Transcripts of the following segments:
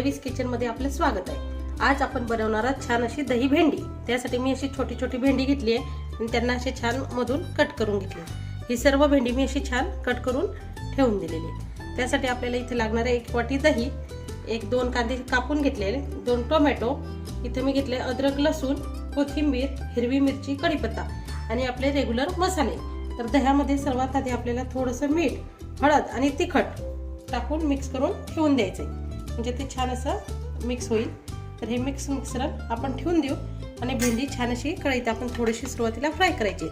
पल्लवीज किचनमध्ये आपलं स्वागत आहे. आज आपण बनवणार आहोत छान अशी दही भेंडी. त्यासाठी मी अशी छोटी छोटी भेंडी घेतली आहे आणि त्यांना असे छान मधून कट करून घेतली ही सर्व भेंडी मी अशी छान कट करून ठेवून दिलेली आहे. त्यासाठी आपल्याला इथे लागणार आहे एक वाटी दही एक दोन कांदे कापून घेतलेले दोन टोमॅटो इथे मी घेतले अद्रक लसूण कोथिंबीर हिरवी मिरची कढीपत्ता आणि आपले रेग्युलर मसाले. तर दह्यामध्ये सर्वात आधी आपल्याला थोडंसं मीठ हळद आणि तिखट टाकून मिक्स करून ठेवून द्यायचं म्हणजे ते छान असं मिक्स होईल. तर हे मिक्स मिक्सरन आपण ठेवून देऊ आणि भेंडी छान अशी कढईत आपण थोडीशी सुरुवातीला फ्राय करायची.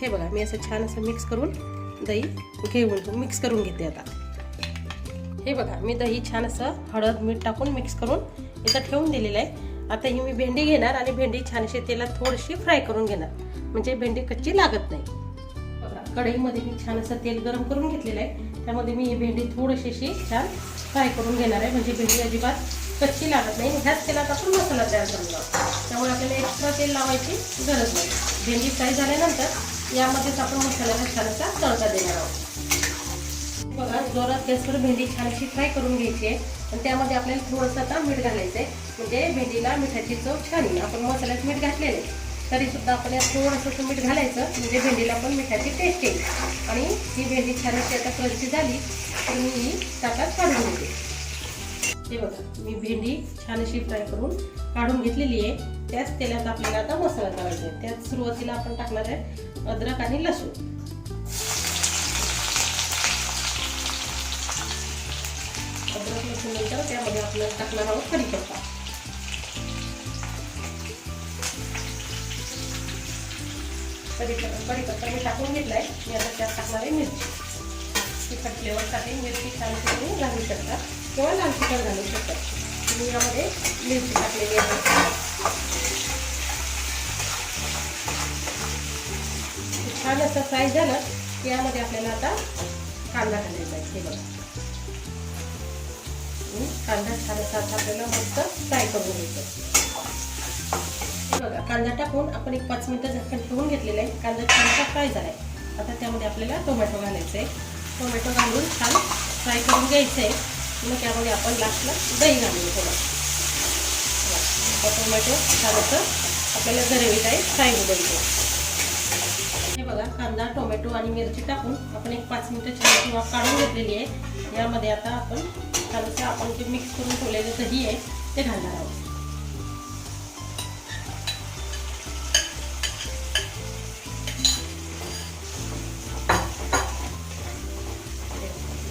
हे बघा मी असं छान असं मिक्स करून दही घेऊन मिक्स करून घेते आता. हे बघा मी दही छान असं हळद मीठ टाकून मिक्स करून इथं ठेवून दिलेलं आहे. आता ही मी भेंडी घेणार आणि भेंडी छान अशी तेलात थोडीशी फ्राय करून घेणार. म्हणजे भेंडी कच्ची लागत नाही. बघा कढईमध्ये मी छान असं तेल गरम करून घेतलेलं आहे. त्यामध्ये मी ही भेंडी थोडीशी अशी छान फ्राय करून घेणार आहे. म्हणजे भेंडी अजिबात कच्ची लागत नाही. ह्याच तेलात आपण मसाला तयार करून लावतो त्यामुळे आपल्याला एक्स्ट्रा तेल लावायची गरज नाही. भेंडी फ्राय झाल्यानंतर यामध्येच आपण मसाल्याला छान असा तडका देणार आहोत. बघा जोरात गॅसवर भेंडी छान अशी फ्राय करून घ्यायची आहे. आणि त्यामध्ये आपल्याला थोडंसं आता मीठ घालायचं आहे म्हणजे भेंडीला मिठाची चव छान येईल आपण मसाल्यात मीठ घातलेलं आहे. तरीसुद्धा आपण यात थोडंसं मीठ घालायचं. म्हणजे भेंडीला पण मिठाची टेस्ट येईल. आणि ही भेंडी छान अशी आता क्रंची झाली तर मी ही ताटात काढून घेते. हे बघा मी भेंडी छान अशी फ्राय करून काढून घेतलेली आहे. त्याच तेलात आपल्याला आता मसाला करायचा आहे. त्याच सुरुवातीला आपण टाकणार आहे अद्रक आणि लसूण. अद्रक लसूण नंतर त्यामध्ये आपल्याला टाकणार आहोत कढीपत्ता. कढीपत्ता कढीपत्ता मी टाकून घेतलाय. मी आता त्यात टाकणार आहे मिरची. तिखट फ्लेवरसाठी मिरची छान तुम्ही घालू शकता. किंवा लाल तिखट घालू शकता. मी यामध्ये मिरची टाकलेली आहे. छान असं फ्राय झालं की यामध्ये आपल्याला आता कांदा घालायचा आहे. हे बघा. कांदा छान असा आता आपल्याला मस्त फ्राय करून घ्यायचा कांदा टाकून आपण एक पाच मिनिटं झाकण ठेवून घेतलेलं आहे. कांदा छानसा फ्राय झाला आहे आता त्यामध्ये आपल्याला टोमॅटो घालायचं आहे टोमॅटो घालून छान फ्राय करून घ्यायचं आहे मग त्यामध्ये आपण लास्टला दही घालून थोडं आता टोमॅटो छान असं आपल्याला ग्रेव्ही आहे फ्राय होऊ द्यायचं हे बघा कांदा टोमॅटो आणि मिरची टाकून आपण एक पाच मिनिटं छान किंवा काढून घेतलेली आहे. यामध्ये आता आपण छानसं आपण जे मिक्स करून ठेवलेलं दही आहे ते घालणार आहोत.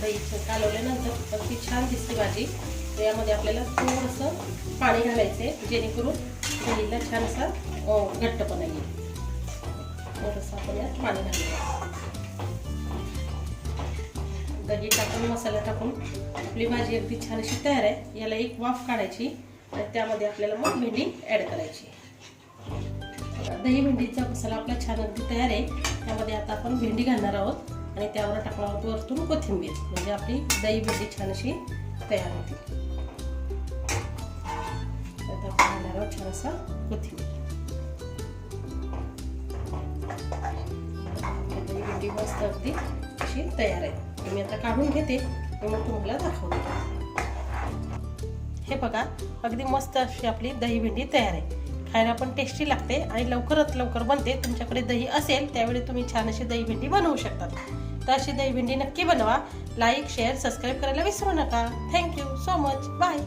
दही कालवल्यानंतर अगदी छान दिसते भाजी. तर यामध्ये आपल्याला थोडंसं पाणी घालायचं आहे जेणेकरून दहीला छान असा घट्टपणा येईल. थोडंसं आपण यात पाणी घालूया. दही टाकून मसाला टाकून आपली भाजी अगदी छान अशी तयार आहे. याला एक वाफ काढायची आणि त्यामध्ये आपल्याला मग भेंडी ॲड करायची. दही भेंडीचा मसाला आपला छान अगदी तयार आहे. त्यामध्ये आता आपण भेंडी घालणार आहोत. आणि त्यावर टाकणार आहोत वरतून कोथिंबीर म्हणजे आपली दही भेंडी छान अशी तयार होते. आता घालणार आहोत छान असा कोथिंबीर दही भेटी मस्त अगदी अशी तयार आहे. मी आता काढून घेते मग तुम्हाला दाखवते. हे बघा अगदी मस्त अशी आपली दही भेंडी तयार आहे. खायला पण टेस्टी लागते आणि लवकरात लवकर बनते. तुमच्याकडे दही असेल त्यावेळी तुम्ही छान अशी दही भेंडी बनवू शकतात. तर अशी दही भेंडी नक्की बनवा. लाईक शेअर सबस्क्राईब करायला विसरू नका. Thank you so much bye